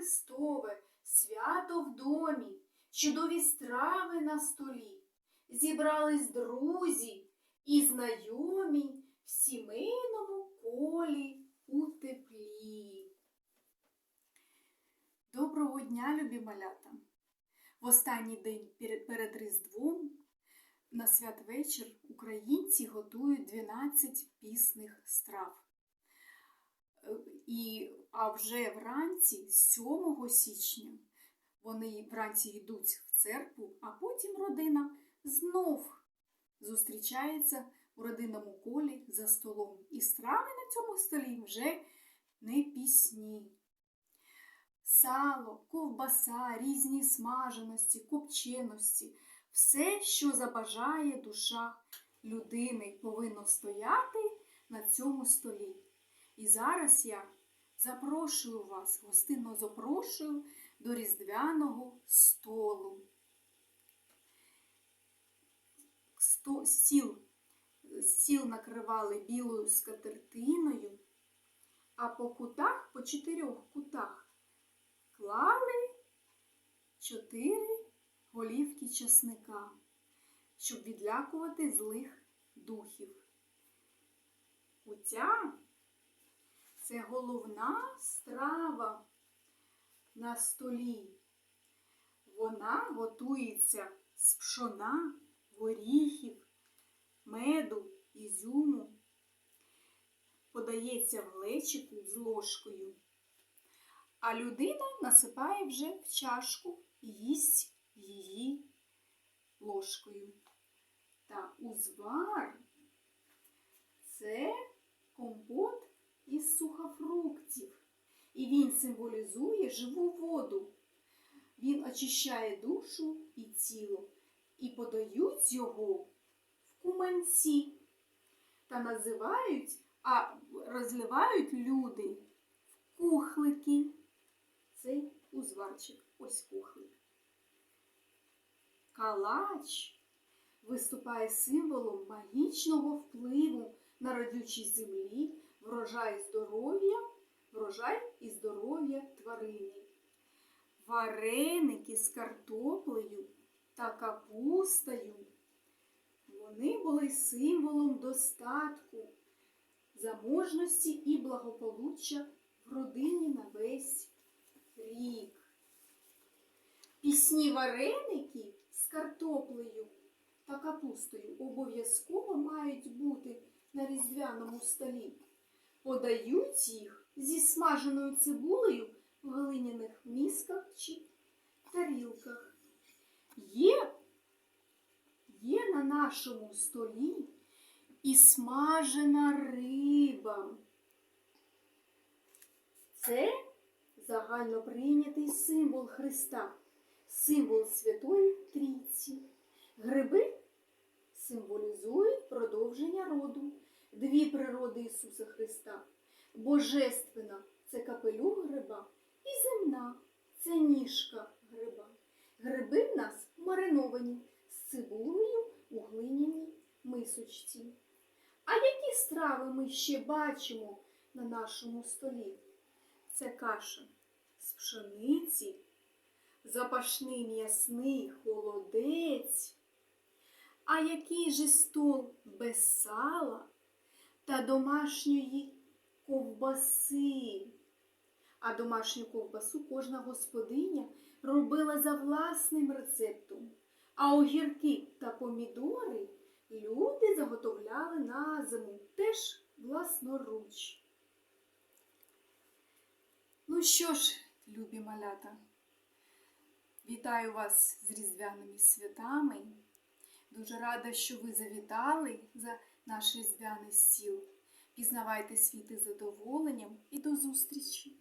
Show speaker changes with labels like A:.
A: Христове, свято в домі, чудові страви на столі. Зібрались друзі і знайомі в сімейному колі у теплі. Доброго дня, любі малята! В останній день перед, Різдвом на святвечір українці готують 12 пісних страв. І, а вже вранці, 7 січня, вони вранці йдуть в церкву, а потім родина знов зустрічається у родинному колі за столом. І страви на цьому столі вже не пісні. Сало, ковбаса, різні смаженості, копченості, все, що забажає душа людини, повинно стояти на цьому столі. І зараз я запрошую вас, гостинно запрошую до різдвяного столу. Сто, стіл, стіл накривали білою скатертиною, а по кутах, по чотирьох кутах, клали чотири голівки часника, щоб відлякувати злих духів. Кутя це головна страва на столі. Вона готується з пшона, горіхів, меду, ізюму, подається в глечику з ложкою, а людина насипає вже в чашку і їсть її ложкою. Та узвар це компот із сухофруктів, і він символізує живу воду. Він очищає душу і тіло, і подають його в куманці та називають, а розливають люди в кухлики. Цей узварчик, ось кухлик. Калач виступає символом магічного впливу на родючій землі, врожай здоров'я, врожай і здоров'я тварини. Вареники з картоплею та капустою. Вони були символом достатку, заможності і благополуччя в родині на весь рік. Пісні вареники з картоплею та капустою обов'язково мають бути на різдвяному столі. Подають їх зі смаженою цибулею в глиняних місках чи тарілках. Є, є на нашому столі і смажена риба. Це загально прийнятий символ Христа, символ Святої Трійці. Гриби символізують продовження роду, дві природи Ісуса Христа. Божественна це капелюх гриба і земна це ніжка гриба. Гриби в нас мариновані з цибулею у глиняній мисочці. А які страви ми ще бачимо на нашому столі? Це каша з пшениці, запашний м'ясний холодець. А який же стол без сала та домашньої ковбаси? А домашню ковбасу кожна господиня робила за власним рецептом. А огірки та помідори люди заготовляли на зиму теж власноруч. Ну що ж, любі малята, вітаю вас з різдвяними святами. Дуже рада, що ви завітали за наш різдвяний стіл. Пізнавайте світи задоволенням і до зустрічі!